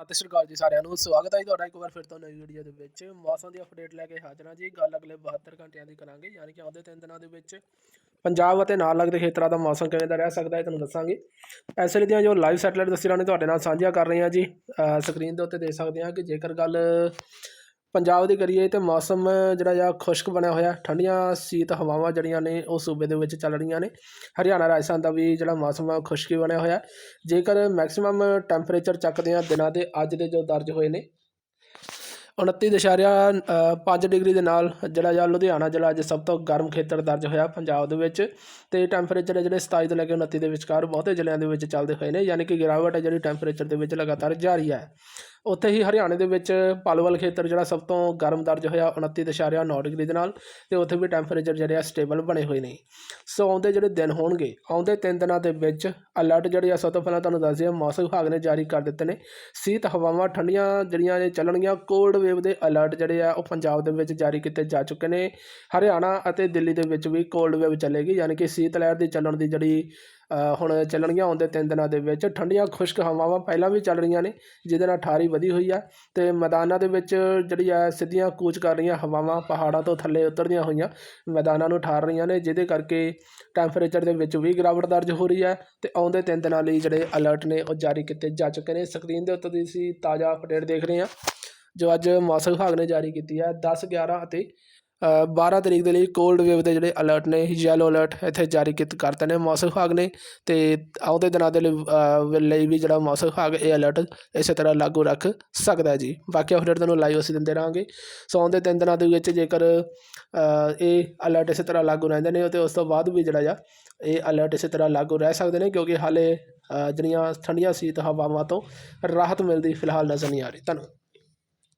ਸਤਿ ਸ਼੍ਰੀ ਅਕਾਲ ਜੀ ਸਾਰਿਆਂ ਨੂੰ। ਸਵਾਗਤ ਹੈ ਜੀ ਤੁਹਾਡਾ ਇੱਕ ਵਾਰ ਫਿਰ ਤੋਂ ਨਵੀਂ ਵੀਡੀਓ ਦੇ ਵਿੱਚ। ਮੌਸਮ ਦੀ ਅਪਡੇਟ ਲੈ ਕੇ ਹਾਜ਼ਰ ਹਾਂ ਜੀ। ਗੱਲ ਅਗਲੇ 72 ਘੰਟਿਆਂ ਦੀ ਕਰਾਂਗੇ, ਯਾਨੀ ਕਿ ਆਉਂਦੇ ਤਿੰਨ ਦਿਨਾਂ ਦੇ ਵਿੱਚ ਪੰਜਾਬ ਅਤੇ ਨਾਲ ਲੱਗਦੇ ਖੇਤਰਾਂ ਦਾ ਮੌਸਮ ਕਿਵੇਂ ਦਾ ਰਹਿ ਸਕਦਾ ਹੈ ਤੁਹਾਨੂੰ ਦੱਸਾਂਗੇ। ਇਸ ਲਈ ਦੀਆਂ ਜੋ ਲਾਈਵ ਸੈਟਲਾਈਟ ਤਸਵੀਰਾਂ ਨੇ ਤੁਹਾਡੇ ਨਾਲ ਸਾਂਝੀਆਂ ਕਰ ਰਹੇ ਹਾਂ ਜੀ ਸਕਰੀਨ ਦੇ ਉੱਤੇ ਦੇਖ ਸਕਦੇ ਹਾਂ ਕਿ ਜੇਕਰ ਗੱਲ ਪੰਜਾਬ ਦੀ ਕਰੀਏ ਤਾਂ ਮੌਸਮ ਜਿਹੜਾ ਆ, ਖੁਸ਼ਕ ਬਣਿਆ ਹੋਇਆ। ਠੰਡੀਆਂ ਸੀਤ ਹਵਾਵਾਂ ਜਿਹੜੀਆਂ ਨੇ, ਉਹ ਸੂਬੇ ਦੇ ਵਿੱਚ ਚੱਲ ਰਹੀਆਂ ਨੇ। ਹਰਿਆਣਾ, ਰਾਜਸਥਾਨ ਦਾ ਵੀ ਜਿਹੜਾ ਮੌਸਮ ਆ ਖੁਸ਼ਕੀ ਬਣਿਆ ਹੋਇਆ। ਜੇਕਰ ਮੈਕਸਿਮਮ ਟੈਂਪਰੇਚਰ ਚੱਕਦੇ ਆ ਦਿਨਾਂ ਦੇ, ਅੱਜ ਦੇ ਜੋ ਦਰਜ ਹੋਏ ਨੇ 29.5 ਡਿਗਰੀ ਦੇ ਨਾਲ ਜਿਹੜਾ ਜਾਂ ਲੁਧਿਆਣਾ ਜ਼ਿਲ੍ਹਾ ਅੱਜ ਸਭ ਤੋਂ ਗਰਮ ਖੇਤਰ ਦਰਜ ਹੋਇਆ ਪੰਜਾਬ ਦੇ ਵਿੱਚ। ਤੇ ਟੈਂਪਰੇਚਰ ਜਿਹੜੇ 27 ਤੋਂ ਲੈ ਕੇ 29 ਦੇ ਵਿਚਕਾਰ ਬਹੁਤੇ ਜ਼ਿਲ੍ਹਿਆਂ ਦੇ ਵਿੱਚ ਚੱਲਦੇ ਹੋਏ ਨੇ, ਯਾਨੀ ਕਿ ਗਿਰਾਵਟ ਹੈ ਜਿਹੜੀ ਟੈਂਪਰੇਚਰ ਦੇ ਵਿੱਚ ਲਗਾਤਾਰ ਜਾਰੀ ਹੈ ਉੱਥੇ ਹੀ ਹਰਿਆਣੇ ਦੇ ਵਿੱਚ ਪਾਲੋਵਾਲ ਖੇਤਰ ਜਿਹੜਾ ਸਭ ਤੋਂ ਗਰਮ ਦਰਜ ਹੋਇਆ 29.9 ਡਿਗਰੀ ਦੇ ਨਾਲ ਤੇ ਉੱਥੇ ਵੀ ਟੈਂਪਰੇਚਰ ਜਿਹੜੇ ਆ ਸਟੇਬਲ ਬਣੇ ਹੋਏ ਨੇ। ਸੋ ਆਉਂਦੇ ਜਿਹੜੇ ਦਿਨ ਹੋਣਗੇ, ਆਉਂਦੇ ਤਿੰਨ ਦਿਨਾਂ ਦੇ ਵਿੱਚ ਅਲਰਟ ਜਿਹੜੇ ਆ ਸਭ ਤੋਂ ਪਹਿਲਾਂ ਤੁਹਾਨੂੰ ਦੱਸ ਦਈਏ ਮੌਸਮ ਵਿਭਾਗ ਨੇ ਜਾਰੀ ਕਰ ਦਿੱਤੇ ਨੇ। ਸੀਤ ਹਵਾਵਾਂ ਠੰਡੀਆਂ ਜਿਹੜੀਆਂ ਨੇ ਚੱਲਣਗੀਆਂ ਕੋਲਡ ਵੇਵ ਦੇ ਅਲਰਟ ਜਿਹੜੇ ਆ ਉਹ ਪੰਜਾਬ ਦੇ ਵਿੱਚ ਜਾਰੀ ਕੀਤੇ ਜਾ ਚੁੱਕੇ ਨੇ। ਹਰਿਆਣਾ ਅਤੇ ਦਿੱਲੀ ਦੇ ਵਿੱਚ ਵੀ ਕੋਲਡ ਵੇਵ ਚੱਲੇਗੀ, ਯਾਨੀ ਕਿ ਸੀਤ ਲਹਿਰ ਦੀ ਚੱਲਣ ਦੀ ਜਿਹੜੀ ਹੁਣ ਚੱਲਣਗੀਆਂ ਆਉਂਦੇ ਤਿੰਨ ਦਿਨਾਂ ਦੇ ਵਿੱਚ। ਠੰਡੀਆਂ ਖੁਸ਼ਕ ਹਵਾਵਾਂ ਪਹਿਲਾਂ ਵੀ ਚੱਲ ਰਹੀਆਂ ਨੇ, ਜਿਹਦੇ ਨਾਲ ਠਾਰੀ ਵਧੀ ਹੋਈ ਆ ਤੇ ਮੈਦਾਨਾਂ ਦੇ ਵਿੱਚ ਜਿਹੜੀ ਆ ਸਿੱਧੀਆਂ ਕੂਚ ਕਰ ਰਹੀਆਂ ਹਵਾਵਾਂ, ਪਹਾੜਾਂ ਤੋਂ ਥੱਲੇ ਉਤਰਦੀਆਂ ਹੋਈਆਂ ਮੈਦਾਨਾਂ ਨੂੰ ਠਾਰ ਰਹੀਆਂ ਨੇ, ਜਿਹਦੇ ਕਰਕੇ ਟੈਂਪਰੇਚਰ ਦੇ ਵਿੱਚ ਵੀ ਗਿਰਾਵਟ ਦਰਜ ਹੋ ਰਹੀ ਹੈ ਤੇ ਆਉਂਦੇ ਤਿੰਨ ਦਿਨਾਂ ਲਈ ਜਿਹੜੇ ਅਲਰਟ ਨੇ ਉਹ ਜਾਰੀ ਕੀਤੇ ਜਾ ਚੁੱਕੇ ਨੇ। ਸਕਰੀਨ ਦੇ ਉੱਤੇ ਤੁਸੀਂ ਤਾਜ਼ਾ ਅਪਡੇਟ ਦੇਖ ਰਹੇ ਹਾਂ ਜੋ ਅੱਜ ਮੌਸਮ ਵਿਭਾਗ ਨੇ ਜਾਰੀ ਕੀਤੀ ਹੈ 10 11 ਅਤੇ 12 ਤਰੀਕ ਦੇ ਲਈ ਕੋਲਡ ਵੇਵ ਦੇ ਜਿਹੜੇ ਅਲਰਟ ਨੇ ਯੈਲੋ ਅਲਰਟ ਇੱਥੇ ਜਾਰੀ ਕੀਤ ਕਰਤੇ ਨੇ ਮੌਸਮ ਵਿਭਾਗ ਨੇ ਤੇ ਆਉਂਦੇ ਦਿਨਾਂ ਦੇ ਲਈ ਵੀ ਜਿਹੜਾ ਮੌਸਮ ਵਿਭਾਗ, ਇਹ ਅਲਰਟ ਇਸੇ ਤਰ੍ਹਾਂ ਲਾਗੂ ਰੱਖ ਸਕਦਾ ਜੀ। ਬਾਕੀ ਅਪਡੇਟ ਤੁਹਾਨੂੰ ਲਾਈਵ ਅਸੀਂ ਦਿੰਦੇ ਰਹਾਂਗੇ। ਸੋ ਆਉਂਦੇ ਤਿੰਨ ਦਿਨਾਂ ਦੇ ਵਿੱਚ ਜੇਕਰ ਇਹ ਅਲਰਟ ਇਸੇ ਤਰ੍ਹਾਂ ਲਾਗੂ ਰਹਿੰਦੇ ਨੇ ਤੇ ਉਸ ਤੋਂ ਬਾਅਦ ਵੀ ਜਿਹੜਾ ਆ, ਇਹ ਅਲਰਟ ਇਸੇ ਤਰ੍ਹਾਂ ਲਾਗੂ ਰਹਿ ਸਕਦੇ ਨੇ ਕਿਉਂਕਿ ਹਾਲੇ ਜਿਹੜੀਆਂ ਠੰਡੀਆਂ ਸੀਤ ਹਵਾਵਾਂ ਤੋਂ ਰਾਹਤ ਮਿਲਦੀ ਫਿਲਹਾਲ ਨਜ਼ਰ ਨਹੀਂ ਆ ਰਹੀ। ਧੰਨਵਾਦ।